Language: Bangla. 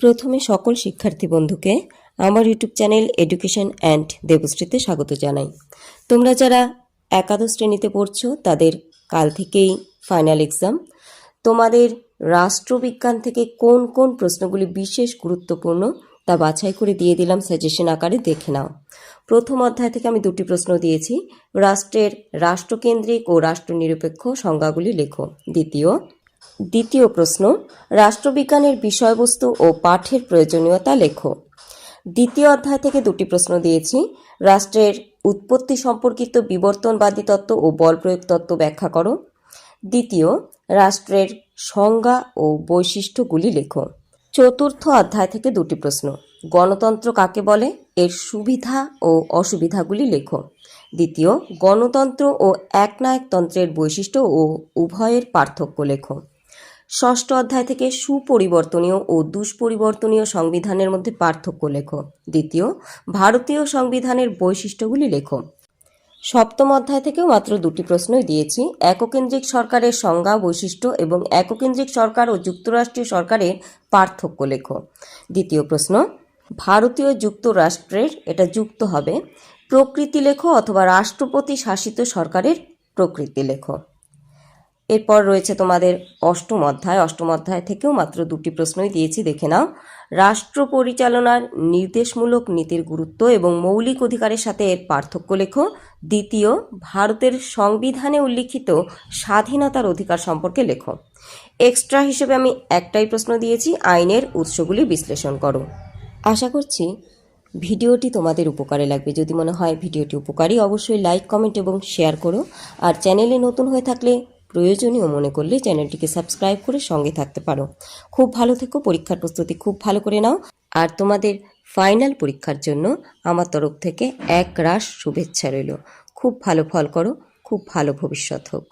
প্রথমে সকল শিক্ষার্থী বন্ধুকে আমার ইউটিউব চ্যানেল এডুকেশন অ্যান্ড দেবশ্রীতে স্বাগত জানাই। তোমরা যারা একাদশ শ্রেণীতে পড়ছো, তাদের কাল থেকেই ফাইনাল এক্সাম তোমাদের রাষ্ট্রবিজ্ঞান থেকে কোন কোন প্রশ্নগুলি বিশেষ গুরুত্বপূর্ণ তা বাছাই করে দিয়ে দিলাম সাজেশন আকারে দেখে নাও। প্রথম অধ্যায় থেকে আমি দুটি প্রশ্ন দিয়েছি। রাষ্ট্রের রাষ্ট্রকেন্দ্রিক ও রাষ্ট্রনিরপেক্ষ সংজ্ঞাগুলি লেখো। দ্বিতীয় দ্বিতীয় প্রশ্ন, রাষ্ট্রবিজ্ঞানের বিষয়বস্তু ও পাঠের প্রয়োজনীয়তা লেখো। দ্বিতীয় অধ্যায় থেকে দুটি প্রশ্ন দিয়েছি। রাষ্ট্রের উৎপত্তি সম্পর্কিত বিবর্তনবাদী তত্ত্ব ও বল প্রয়োগ তত্ত্ব ব্যাখ্যা করো। দ্বিতীয়, রাষ্ট্রের সংজ্ঞা ও বৈশিষ্ট্যগুলি লেখো। চতুর্থ অধ্যায় থেকে দুটি প্রশ্ন। গণতন্ত্র কাকে বলে? এর সুবিধা ও অসুবিধাগুলি লেখো। দ্বিতীয়, গণতন্ত্র ও একনায়কতন্ত্রের বৈশিষ্ট্য ও উভয়ের পার্থক্য লেখো। ষষ্ঠ অধ্যায় থেকে সুপরিবর্তনীয় ও দুষ্পরিবর্তনীয় সংবিধানের মধ্যে পার্থক্য লেখো। দ্বিতীয়, ভারতীয় সংবিধানের বৈশিষ্ট্যগুলি লেখো। সপ্তম অধ্যায় থেকেও মাত্র দুটি প্রশ্নই দিয়েছি। এককেন্দ্রিক সরকারের সংজ্ঞা, বৈশিষ্ট্য এবং এককেন্দ্রিক সরকার ও যুক্তরাষ্ট্রীয় সরকারের পার্থক্য লেখো। দ্বিতীয় প্রশ্ন, ভারতীয় যুক্তরাষ্ট্রের এটা যুক্ত হবে। প্রকৃতি লেখো অথবা রাষ্ট্রপতি শাসিত সরকারের প্রকৃতি লেখো। এরপর রয়েছে তোমাদের অষ্টম অধ্যায়। অষ্টম অধ্যায় থেকেও মাত্র দুটি প্রশ্নই দিয়েছি, দেখে নাও। রাষ্ট্র পরিচালনার নির্দেশমূলক নীতির গুরুত্ব এবং মৌলিক অধিকারের সাথে এর পার্থক্য লেখো। দ্বিতীয়, ভারতের সংবিধানে উল্লিখিত স্বাধীনতার অধিকার সম্পর্কে লেখো। এক্সট্রা হিসেবে আমি একটাই প্রশ্ন দিয়েছি, আইনের উৎসগুলি বিশ্লেষণ করো। আশা করছি ভিডিওটি তোমাদের উপকারে লাগবে। যদি মনে হয় ভিডিওটি উপকারী, অবশ্যই লাইক কমেন্ট এবং শেয়ার করো। আর চ্যানেলে নতুন হয়ে থাকলে প্রয়োজনীয় মনে করলে চ্যানেলটিকে সাবস্ক্রাইব করে সঙ্গে থাকতে পারো। খুব ভালো থেকো, পরীক্ষার প্রস্তুতি খুব ভালো করে নাও। আর তোমাদের ফাইনাল পরীক্ষার জন্য আমার তরফ থেকে এক রাশ শুভেচ্ছা রইল। খুব ভালো ফল করো, খুব ভালো ভবিষ্যৎ হোক।